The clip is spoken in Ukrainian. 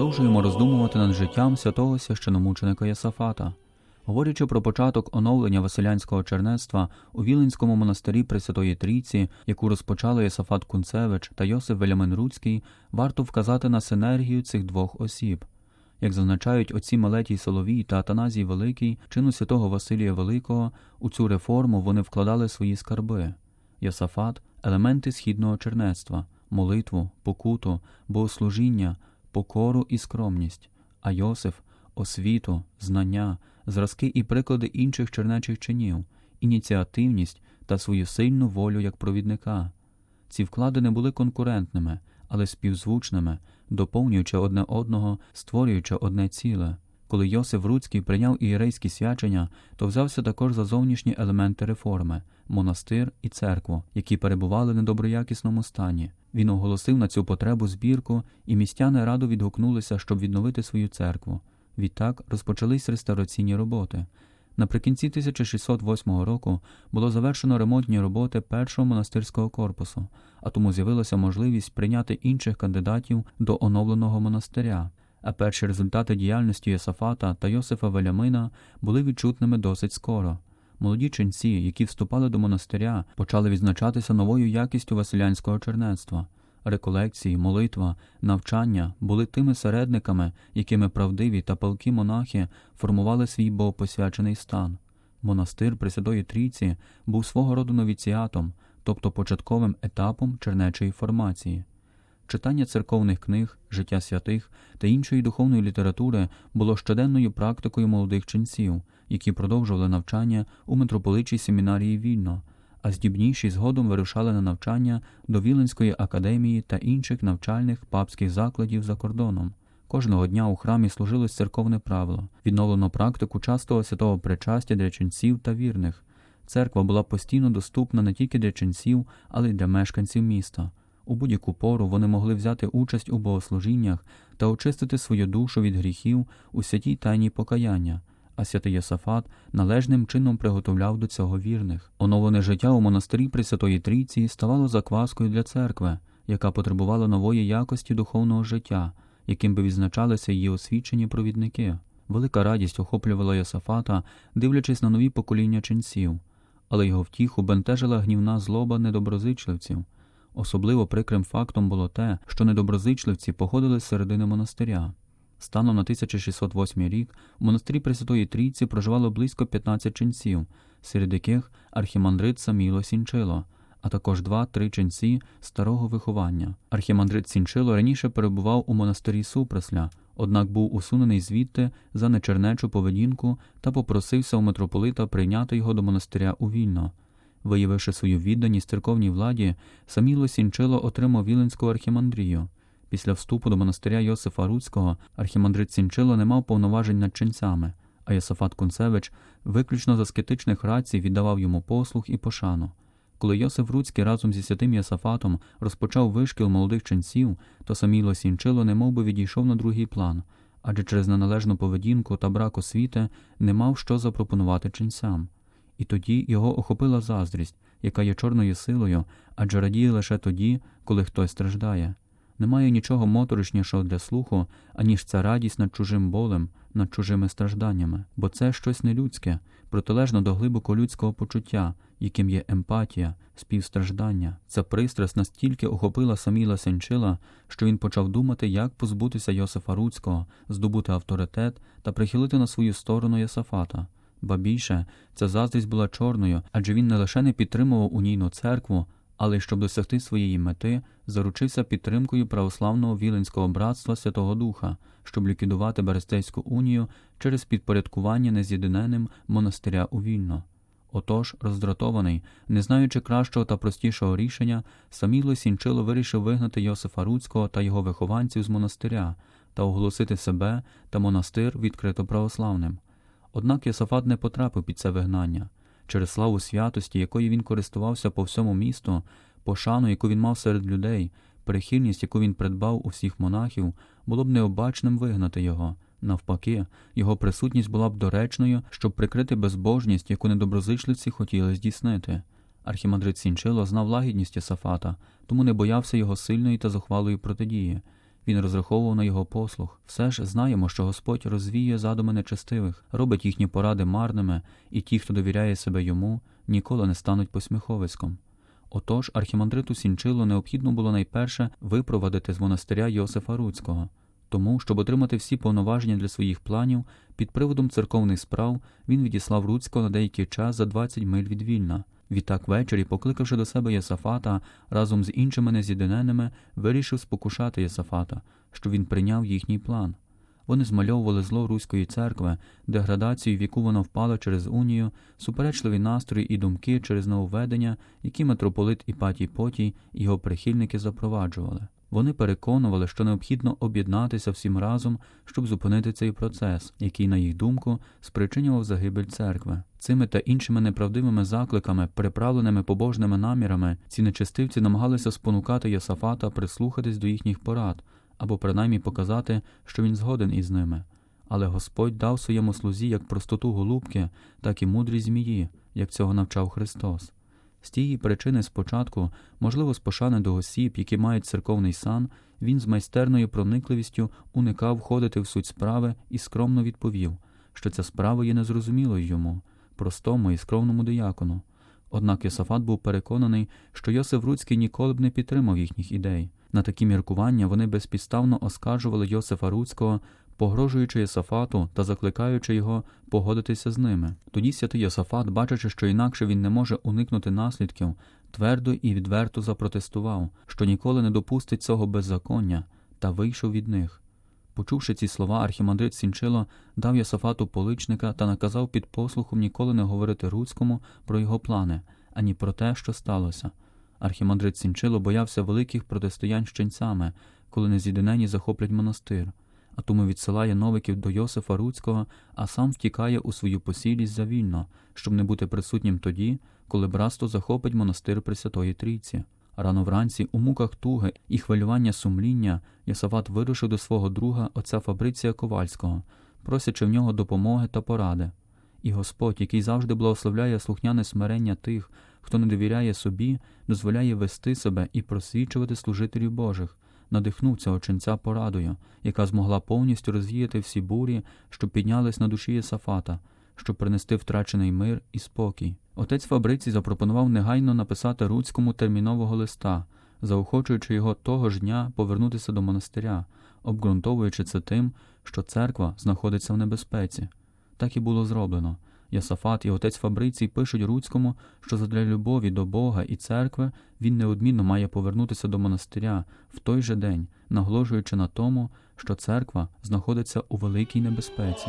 Продовжуємо роздумувати над життям святого священомученика Єсафата. Говорячи про початок оновлення Василянського чернецтва у Віленському монастирі Пресвятої Трійці, яку розпочали Єсафат Кунцевич та Йосиф Велямен Руцький, варто вказати на синергію цих двох осіб. Як зазначають отці Мелетій Соловій та Атаназій Великий, чину святого Василія Великого, у цю реформу вони вкладали свої скарби. Йосафат елементи східного чернецтва, молитву, покуту, богослужіння, покору і скромність, а Йосиф освіту, знання, зразки і приклади інших чернечих чинів, ініціативність та свою сильну волю як провідника. Ці вклади не були конкурентними, але співзвучними, доповнюючи одне одного, створюючи одне ціле. Коли Йосиф Руцький прийняв ієрейські свячення, то взявся також за зовнішні елементи реформи монастир і церкву, які перебували в недоброякісному стані. Він оголосив на цю потребу збірку, і містяни радо відгукнулися, щоб відновити свою церкву. Відтак розпочались реставраційні роботи. Наприкінці 1608 року було завершено ремонтні роботи першого монастирського корпусу, а тому з'явилася можливість прийняти інших кандидатів до оновленого монастиря. А перші результати діяльності Йосафата та Йосифа Велямина були відчутними досить скоро. Молоді ченці, які вступали до монастиря, почали відзначатися новою якістю василянського чернецтва. Реколекції, молитва, навчання були тими середниками, якими правдиві та палкі монахи формували свій богопосвячений стан. Монастир Пресвятої Трійці був свого роду новіціатом, тобто початковим етапом чернечої формації. Читання церковних книг, життя святих та іншої духовної літератури було щоденною практикою молодих ченців, які продовжували навчання у митрополичій семінарії вільно, а здібніші згодом вирушали на навчання до Віленської академії та інших навчальних папських закладів за кордоном. Кожного дня у храмі служилось церковне правило, відновлено практику частого святого причастя для ченців та вірних. Церква була постійно доступна не тільки для ченців, але й для мешканців міста. У будь-яку пору вони могли взяти участь у богослужіннях та очистити свою душу від гріхів у святій тайні покаяння, а святий Йосафат належним чином приготовляв до цього вірних. Оновлене життя у монастирі Пресвятої Трійці ставало закваскою для церкви, яка потребувала нової якості духовного життя, яким би відзначалися її освічені провідники. Велика радість охоплювала Йосафата, дивлячись на нові покоління ченців, але його втіху бентежила гнівна злоба недоброзичливців. Особливо прикрим фактом було те, що недоброзичливці походили з середини монастиря. Станом на 1608 рік у монастирі Пресвятої Трійці проживало близько 15 ченців, серед яких архімандрит Саміло Сінчило, а також два-три ченці старого виховання. Архімандрит Сінчило раніше перебував у монастирі Супресля, однак був усунений звідти за нечернечу поведінку та попросився у митрополита прийняти його до монастиря у вільно. Виявивши свою відданість церковній владі, Саміло Сінчило отримав Віленську архімандрію. Після вступу до монастиря Йосифа Руцького архімандрит Сінчило не мав повноважень над ченцями, а Йосифат Кунцевич виключно з аскетичних рацій віддавав йому послуг і пошану. Коли Йосиф Руцький разом зі святим Йосафатом розпочав вишкіл молодих ченців, то Саміло Сінчило немов би відійшов на другий план, адже через неналежну поведінку та брак освіти не мав що запропонувати ченцям. І тоді його охопила заздрість, яка є чорною силою, адже радіє лише тоді, коли хтось страждає. Немає нічого моторошнішого для слуху, аніж ця радість над чужим болем, над чужими стражданнями, бо це щось нелюдське, протилежно до глибоко людського почуття, яким є емпатія, співстраждання. Ця пристрасть настільки охопила Саміла Сенчила, що він почав думати, як позбутися Йосифа Руцького, здобути авторитет та прихилити на свою сторону Йосафата. Ба більше, ця заздрість була чорною, адже він не лише не підтримував унійну церкву, але щоб досягти своєї мети, заручився підтримкою православного Віленського братства Святого Духа, щоб ліквідувати Берестейську унію через підпорядкування нез'єдиненим монастиря у Вільно. Отож, роздратований, не знаючи кращого та простішого рішення, Саміло Сінчило вирішив вигнати Йосифа Руцького та його вихованців з монастиря та оголосити себе та монастир відкрито православним. Однак Йосафат не потрапив під це вигнання. Через славу святості, якою він користувався по всьому місту, пошану, яку він мав серед людей, прихильність, яку він придбав у всіх монахів, було б необачним вигнати його. Навпаки, його присутність була б доречною, щоб прикрити безбожність, яку недоброзичливці хотіли здійснити. Архімандрит Сінчило знав лагідність Йосафата, тому не боявся його сильної та зухвалої протидії. Він розраховував на його послух. Все ж знаємо, що Господь розвіює задуми нечестивих, робить їхні поради марними, і ті, хто довіряє себе йому, ніколи не стануть посміховиськом. Отож, архімандриту Сінчило необхідно було найперше випровадити з монастиря Йосифа Руцького. Тому, щоб отримати всі повноваження для своїх планів, під приводом церковних справ він відіслав Руцького на деякий час за 20 миль від Вільна. Відтак ввечері, покликавши до себе Єсафата, разом з іншими нез'єдиненими, вирішив спокушати Єсафата, що він прийняв їхній план. Вони змальовували зло Руської церкви, деградацію, в яку вона впала через унію, суперечливі настрої і думки через нововведення, які митрополит Іпатій Потій і його прихильники запроваджували. Вони переконували, що необхідно об'єднатися всім разом, щоб зупинити цей процес, який, на їх думку, спричинював загибель церкви. Цими та іншими неправдивими закликами, приправленими побожними намірами, ці нечестивці намагалися спонукати Йосафата прислухатись до їхніх порад або принаймні показати, що він згоден із ними. Але Господь дав своєму слузі як простоту голубки, так і мудрість змії, як цього навчав Христос. З тієї причини спочатку, можливо, з пошани до осіб, які мають церковний сан, він з майстерною проникливістю уникав входити в суть справи і скромно відповів, що ця справа є незрозумілою йому, простому і скромному диякону. Однак Йосафат був переконаний, що Йосиф Руцький ніколи б не підтримав їхніх ідей. На такі міркування вони безпідставно оскаржували Йосифа Руцького, погрожуючи Йосафату та закликаючи його погодитися з ними. Тоді святий Йосафат, бачачи, що інакше він не може уникнути наслідків, твердо і відверто запротестував, що ніколи не допустить цього беззаконня, та вийшов від них. Почувши ці слова, архімандрит Сінчило дав Йосафату поличника та наказав під послухом ніколи не говорити Руцькому про його плани, ані про те, що сталося. Архімандрит Сінчило боявся великих протистоянь з ченцями, коли нез'єдинені захоплять монастир, а тому відсилає новиків до Йосифа Руцького, а сам втікає у свою посілість завільно, щоб не бути присутнім тоді, коли братство захопить монастир Пресвятої Трійці. Рано вранці, у муках туги і хвилювання сумління, Йосафат вирушив до свого друга отця Фабриція Ковальського, просячи в нього допомоги та поради. І Господь, який завжди благословляє слухняне смирення тих, хто не довіряє собі, дозволяє вести себе і просвічувати служителів Божих, надихнув цього ченця порадою, яка змогла повністю розвіяти всі бурі, що піднялись на душі Єсафата, щоб принести втрачений мир і спокій. Отець Фабрицій запропонував негайно написати Руцькому термінового листа, заохочуючи його того ж дня повернутися до монастиря, обґрунтовуючи це тим, що церква знаходиться в небезпеці. Так і було зроблено. Ясафат і отець Фабрицій пишуть Руцькому, що задля любові до Бога і церкви він неодмінно має повернутися до монастиря в той же день, наголошуючи на тому, що церква знаходиться у великій небезпеці.